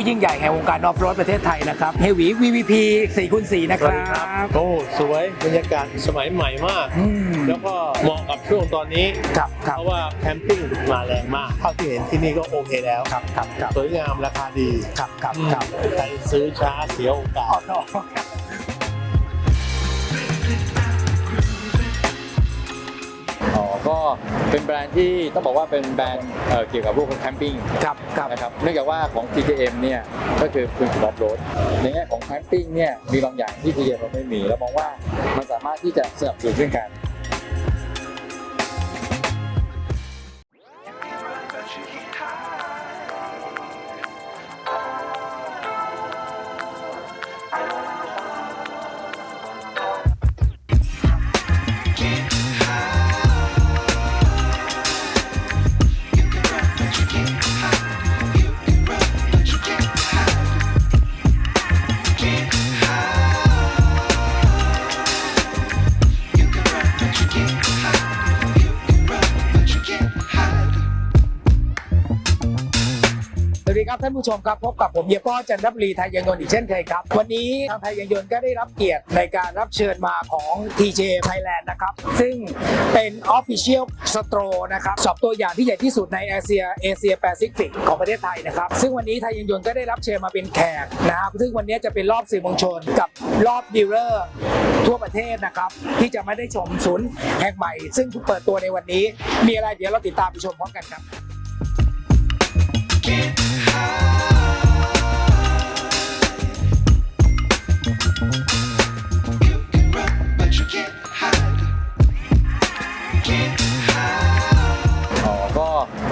ผู้ยิ่งใหญ่แห่งวงการออฟโรดประเทศไทยนะครับเฮวี VVP 4คูณ4นะคสวัรัสดีครับ บ โอ้ สวยบรรยากาศสมัยใหม่มาก อืม แล้วก็เหมาะกับช่วงตอนนี้ ครับคเพรับราะว่าแคมปิ้งมาแรงมากเท่าที่เห็นที่นี่ก็โอเคแล้ว ครับครับครับสวยงามราคาดีครับครับครับใครซื้อช้าเสียโอกาอ๋อสอ๋อ ก็เป็นแบรนด์ที่ต้องบอกว่าเป็นแบรนด์เอ่อเกี่ยวกับพวกแคมปิ้งครับครับ นะครับเนื่องจากว่าของ TJM เนี่ยก็คือคุณสุดออฟโรดในแง่ของแคมปิ้งเนี่ยมีบางอย่างที่ TJM เราไม่มีแล้วมองว่ามันสามารถที่จะสนับสนุนซึ่งกันสวัส ครับท่านผู้ชมครับพบกับผมเยป้อจันทบุรีไทยยงยนต์อีกเช่นเคยครับ วันนี้ทางไทยยงยนต์ก็ได้รับเกียรติในการรับเชิญมาของ TJ Thailand นะครับ ซึ่งเป็น Official Store นะครับสอบตัวอย่างที่ใหญ่ที่สุดในเอเชียเอเชียแปซิฟิกของประเทศไทยนะครับ ซึ่งวันนี้ไทยยงยนต์ก็ได้รับเชิญมาเป็นแขกนะครับซึ่งวันนี้จะเป็นรอบสื่อมวลชนกับรอบดีลเลอร์ทั่วประเทศนะครับที่จะมาได้ชมศูนย์แห่งใหม่ ซึ่งเพิ่งเปิดตัวในวันนี้ มีอะไรเดี๋ยวเราติดตามไปชมพร้อมกันครับอ๋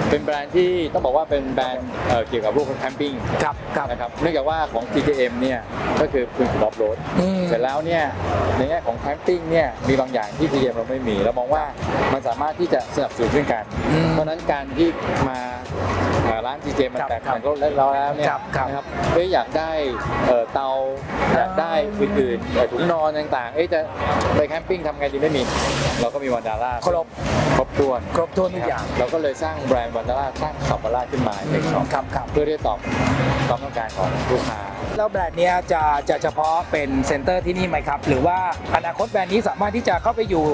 เป็นแบรนด์ที่ต้องบอกว่าเป็นแบรนด์เอ่อเกี่ยวกับพวกแคมปิ้งครับครับ นะครับเนื่องจากว่าของ TJM เนี่ยก็คือคุณสุดออฟโรดอืม เสร็จแล้วเนี่ยในแง่ของแคมปิ้งเนี่ยมีบางอย่างที่ TJM เราไม่มีแล้วมองว่ามันสามารถที่จะสนับสนุนซึ่งกัน อืม เพราะฉะนั้นการที่มา เอ่อร้าน TJM มันครับแตกครับต่างรถแล้วแล้วเนี่ยครับครับนะครับเอ้ยอยากได้เอ่อเตาอยากได้อื่นๆเอ่อถุงนอนต่างๆเอ้ยจะไปแคมปิ้งทำไงดีไม่มี เราก็มีวันดาร่าครบครบถ้วนครบถ้วนทุกอย่าง เราก็เลยสร้างแบรนด์วันดาร่าสร้างช็อปวันดาร่าขึ้นมาในช็อปครับครับเพื่อที่จะตอบความต้องการของลูกค้าแล้วแบรนด์เนี้ยจะจะเฉพาะเป็นเซ็นเตอร์ที่นี่ไหมครับ หรือว่าอนาคตแบรนด์นี้สามารถที่จะเข้าไปอยู่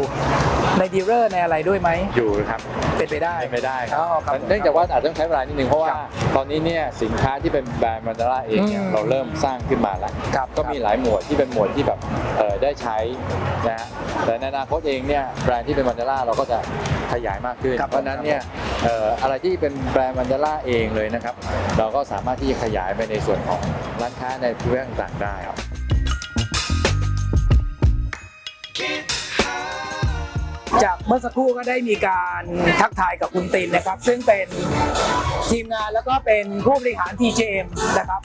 ในดีลเลอร์ในอะไรด้วยไหมอยู่ครับ เป็นไปได้ไม่ได้ครัอ๋อครับเนื่องจากว่าอาจจะต้องใช้เวลานิดนึงเพราะว่าครับตอนนี้เนี่ยสินค้าที่เป็นแบรนด์มันดาร่าเองเนี่ยอืมเราเริ่มสร้างขึ้นมาแล้วครับก็มีหลายหมวดที่เป็นหมวดที่แบบเอ่อได้ใช้นะฮะแต่ในอนาคตเองเนี่ยแบรนด์ที่เป็นมันดาร่าเราก็จะขยายมากขึ้นครับเพราะฉะนั้นเนี่ยเอ่ออะไรที่เป็นแบรนด์มันดาร่าเองเลยนะครับ เราก็สามารถที่จะขยายไปในส่วนของร้านค้าในภูมิภาคต่างๆได้ครับ จากเมื่อสักครู่ก็ได้มีการทักทายกับคุณตินนะครับ ซึ่งเป็นทีมงานแล้วก็เป็นผู้บริหาร TJM นะครับ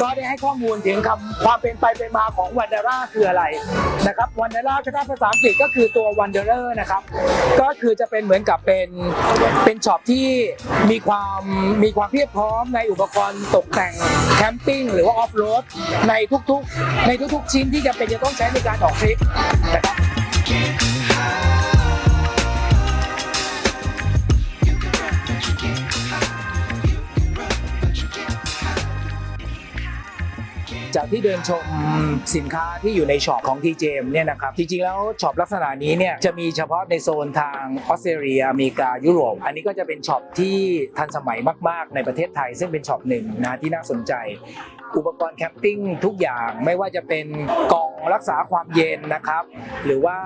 ก็ได้ให้ข้อมูลถึงคำความเป็นไปเป็นมาของวันเดอร่าคืออะไรนะครับวันเดอร่าถ้าภาษาอังกฤษก็คือตัววันเดอร์นะครับ ก็คือจะเป็นเหมือนกับเป็นเป็นช็อปที่มีความมีความเพียบพร้อมในอุปกรณ์ตกแต่งแคมปิ้งหรือว่าออฟโรดในทุกๆ ในทุกๆชิ้นที่จะเป็นจะต้องใช้ในการออกทริปนะครับ จากที่เดินชมสินค้าที่อยู่ในช็อปของ TJM เนี่ยนะครับจริงๆแล้วช็อปลักษณะนี้เนี่ยจะมีเฉพาะในโซนทางออสเตรเลียอเมริกายุโรป อันนี้ก็จะเป็นช็อปที่ทันสมัยมาก ๆ ในประเทศไทย ซึ่งเป็นช็อปหนึ่งนะที่น่าสนใจ อุปกรณ์แคมปิ้งทุกอย่างไม่ว่าจะเป็นกล่องรักษาความเย็นนะครับ หรือว่า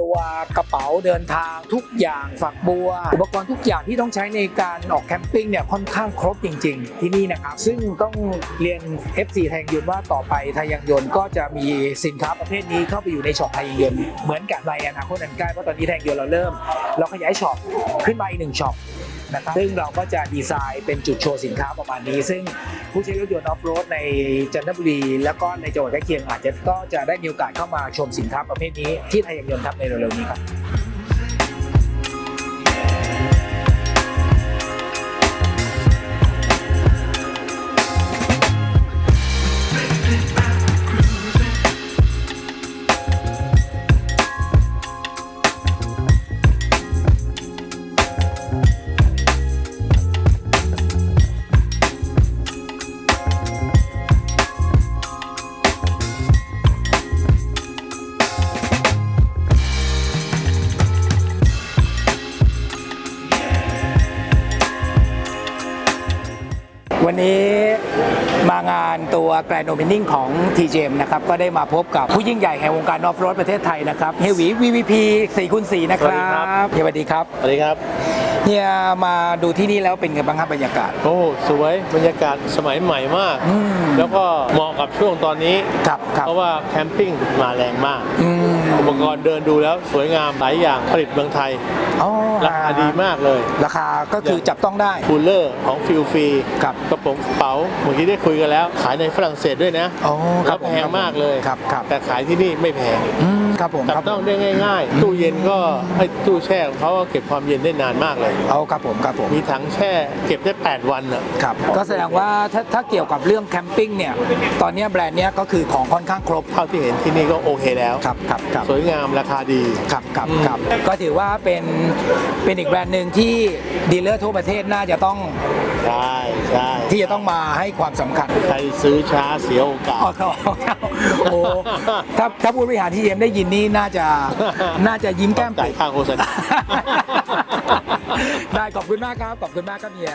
ตัวกระเป๋าเดินทางทุกอย่างฝักบัว อุปกรณ์ทุกอย่างที่ต้องใช้ในการออกแคมปิ้งเนี่ยค่อนข้างครบจริง ๆ ที่นี่นะครับ ซึ่งต้องเรียน FC ไทยยางยนว่าต่อไปไทยยางยนต์ก็จะมีสินค้าประเภทนี้เข้าไปอยู่ในช็อปไทยยางยนต์เหมือนกับในอนาคตอันใกล้เพราะตอนนี้ไทยยางยนต์เราเริ่ม เราขยายช็อปขึ้นมาอีกหนึ่งช็อปนะครับซึ่งเราก็จะดีไซน์เป็นจุดโชว์สินค้าประมาณนี้ ซึ่งผู้ใช้รถยนต์ออฟโรดในจันทบุรี แล้วก็ในจังหวัดใกล้เคียงอาจจะก็จะได้มีโอกาสเข้ามาชมสินค้าประเภทนี้ที่ไทยยางยนต์ทำในเร็วๆนี้ครับ มางานตัวแกรนด์โอเพนนิ่งของ TGM นะครับ ก็ได้มาพบกับผู้ยิ่งใหญ่แห่งวงการนอฟโรดประเทศไทยนะครับเฮยหวี VVP 4คูณ4นะครัสวัสดีครับบเฮียสวัสดีครับสวัสดีครับเฮียมาดูที่นี่แล้วเป็นไงบ้างครับบรรยากาศ โอ้สวยบรรยากาศสมัยใหม่มากอืมแล้วก็เหมาะกับช่วงตอนนี้ครับครับเพราะว่าแคมปิ้งมาแรงมาก อืมอุ ปกรณ์เดินดูแล้วสวยงามหลายอย่างผลิตเมืองไทยอ๋อราคาดีมากเลย ราคาก็คือจับต้องได้คูลเลอร์ของฟิลฟรีครับกระป๋องกระเป๋าเมื่อกี้ได้คุยกันแล้ว ขายในฝรั่งเศสด้วยนะอ๋อคแล้รัวบผมแพงมากเลยครับครับแต่ขายที่นี่ไม่แพงอืมครับผมจับครับผต้องมได้ง่าย ๆ ตู้เย็นก็ไอ้ตู้แช่ของเขาก็เก็บความเย็นได้นานมากเลยเอาครับผมครับผมมีถังแช่เก็บได้ 8 วันอะครับก็แสดงว่าถ้าถ้าเกี่ยวกับเรื่องแคมปิ้งเนี่ยตอนเนี้ยแบรนด์เนี้ยก็คือของค่อนข้างครบเท่าที่เห็นที่นี่ก็โอเคแล้วครับครับครับสวยงามราคาดี ครับครับอืมครับก็ถือว่าเป็นเป็นอีกแบรนด์หนึ่งที่ดีลเลอร์ทั่วประเทศน่าจะต้องใช่ใช่ที่จะต้องมาให้ความสำคัญ ใครซื้อช้าเสียโอกาสอ๋อครับโอ้ถ้าถ้าผู้บริหารที่เอ็มได้ยินนี่น่าจะน่าจะยิ้มแก้มจ่าปิยค่าโฆษณาได้ขอบคุณมากครับ ขอบคุณมากครับเฮีย